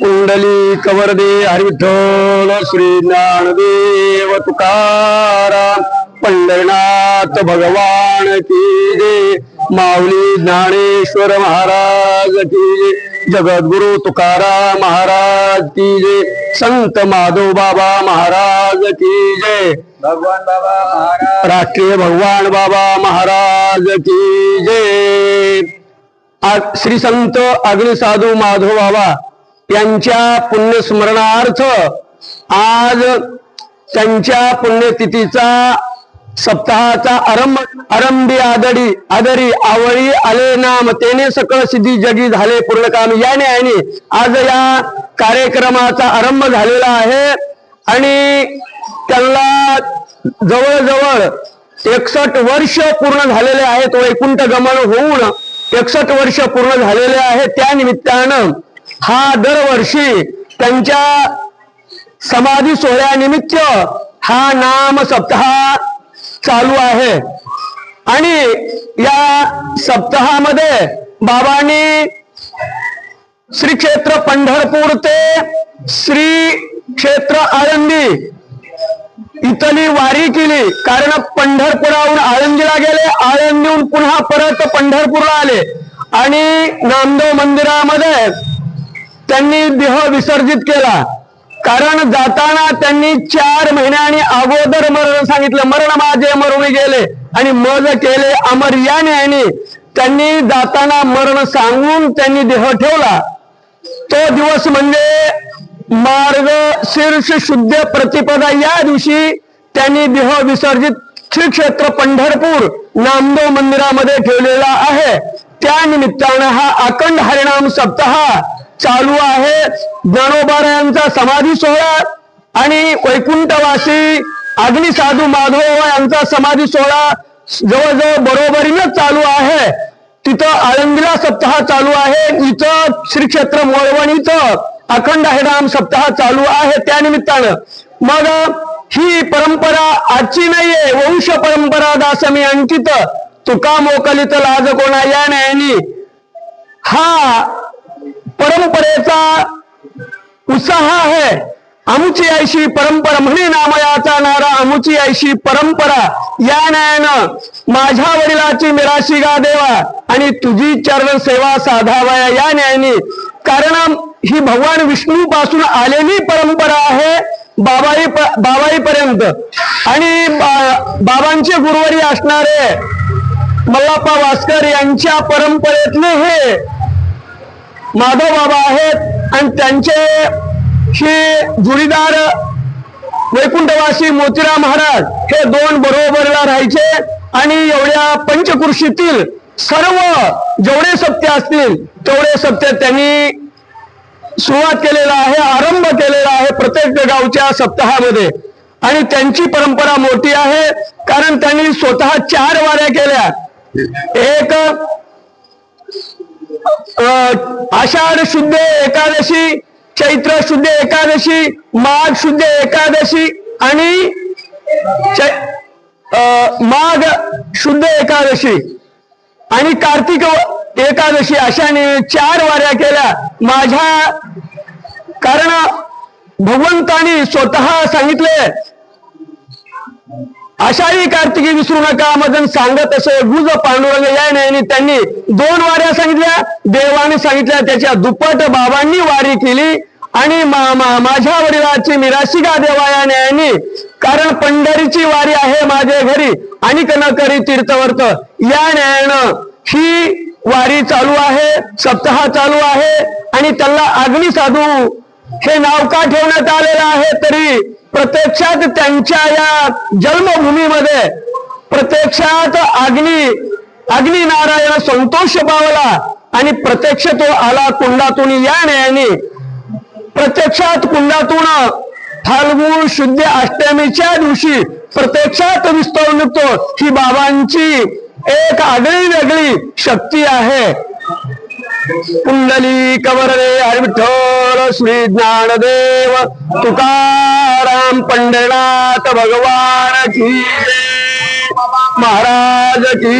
कुंडली कवरदे हरिविठ्ठल श्री ज्ञानदेव तुकाराम पंढरनाथ भगवान की जय माऊली ज्ञानेश्वर महाराज की जय. जगद्गुरु तुकाराम महाराज की जय। संत माधव बाबा महाराज की जय। भगवान बाबा महाराज। राष्ट्रीय भगवान बाबा महाराज की जय। श्री संत अग्नि साधू माधव बाबा यांच्या पुण्यस्मरणार्थ आज त्यांच्या पुण्यतिथीचा सप्ताहाचा आरंभ आरंभी आदडी आदरी आवळी आले नाम तेने सकळ सिद्धी जगी झाले पूर्ण काम. या न्यायाने आज या कार्यक्रमाचा आरंभ झालेला आहे आणि त्यांना जवळजवळ एकसष्ट वर्ष पूर्ण झालेले आहेत. एकुंठ गमन होऊन एकसठ वर्ष पूर्ण झालेले आहे त्या निमित्तानं हा दरवर्षी त्यांच्या समाधी सोहळ्यानिमित्त हा नाम सप्ताह चालू आहे. आणि या सप्ताहामध्ये बाबांनी श्री क्षेत्र पंढरपूर ते श्री क्षेत्र आळंदी इथली वारी केली. कारण पंढरपुराहून आळंदीला गेले आळंदीहून पुन्हा परत पंढरपूरला आले. आणि नामदेव मंदिरामध्ये त्यांनी देह विसर्जित केला. कारण जाताना त्यांनी चार महिन्यानी अगोदर मरण सांगितलं. मरण माझे मरून गेले आणि मज केले अमर या न्यायाने त्यांनी जाताना मरण सांगून त्यांनी देह ठेवला. तो दिवस म्हणजे मार्ग शीर्ष शुद्ध प्रतिपदा या दिवशी त्यांनी देह विसर्जित श्री क्षेत्र पंढरपूर नामदेव मंदिरामध्ये ठेवलेला आहे. त्या निमित्तानं हा अखंड हरिणाम सप्ताह चालू आहे. ज्ञानोबारायांचा समाधी सोहळा आणि वैकुंठवासी अग्नि साधू माधव यांचा समाधी सोहळा जवळजवळ बरोबरीनं चालू आहे. तिथं आळंदीला सप्ताह चालू आहे. इथं श्री क्षेत्र मोळवण इथं अखंड हरिनाम सप्ताह चालू आहे. त्या निमित्तानं मग ही परंपरा आजची नाहीये. वंश परंपरा दासमी अंकित तुका मोकलित लाज कोणा या न्यायानी हा परंपरेचा उत्साह आहे. आमची ऐशी परंपरा म्हणे नामयाचा नारा आमची ऐशी परंपरा. या न्यायानं माझ्या वडिलाची मिराशी गा देवा आणि तुझी चरण सेवा साधावया या न्यायाने कारण ही भगवान विष्णू पासून आलेली परंपरा आहे बाबाई बाबाईपर्यंत. आणि बा- बाबांचे गुरुवारी असणारे मल्लाप्पा वास्कर यांच्या परंपरेतले हे माधव बाबा आहेत आणि त्यांचे श्री जुडीदार वैकुंठवासी मोतीराम महाराज हे दोन बरोबरला राहायचे आणि एवढ्या पंचकृषीतील सर्व जेवढे सत्य असतील तेवढे सत्य त्यांनी सुरुवात केलेला आहे आरंभ केलेला आहे प्रत्येक गावच्या सप्ताहामध्ये. आणि त्यांची परंपरा मोठी आहे कारण त्यांनी स्वतः चार वाऱ्या केल्या. एक आषाढ शुद्ध एकादशी चैत्र शुद्ध एकादशी माघ शुद्ध एकादशी आणि चै- अं, माघ शुद्ध एकादशी आणि कार्तिक एकादशी अशा चार वाऱ्या केल्या. माझ्या कारण भगवंतानी स्वतः सांगितले अशाही कार्तिकी विसरू नका. मदन सांगत असे गुज पांडुरंग या न्यायाने त्यांनी दोन वाऱ्या सांगितल्या. देवाने सांगितल्या त्याच्या दुप्पट बाबांनी वारी केली आणि मा- माझ्या वडिलाची मिराशिका देवा या न्यायाने कारण पंढरीची वारी आहे माझ्या घरी आणि कनकरी तीर्थवर्त. या न्यायानं ही वारी चालू आहे सप्ताह चालू आहे आणि त्याला अग्नी साधू हे नाव का ठेवण्यात आलेलं आहे? तरी प्रत्यक्षात त्यांच्या या जन्मभूमीमध्ये प्रत्यक्षात अग्नी अग्निनारायण संतोष पावला आणि प्रत्यक्ष तो आला कुंडातून या न्यायाने. प्रत्यक्षात कुंडातून फाल्गुन शुद्ध अष्टमीच्या दिवशी प्रत्यक्षात विस्तव निघतो. ही बाबांची एक आगळी वेगळी शक्ती आहे. कुंडली कवररे हरिविठ्ठल श्री ज्ञानदेव तुकाराम पंढरनाथ भगवान की महाराज की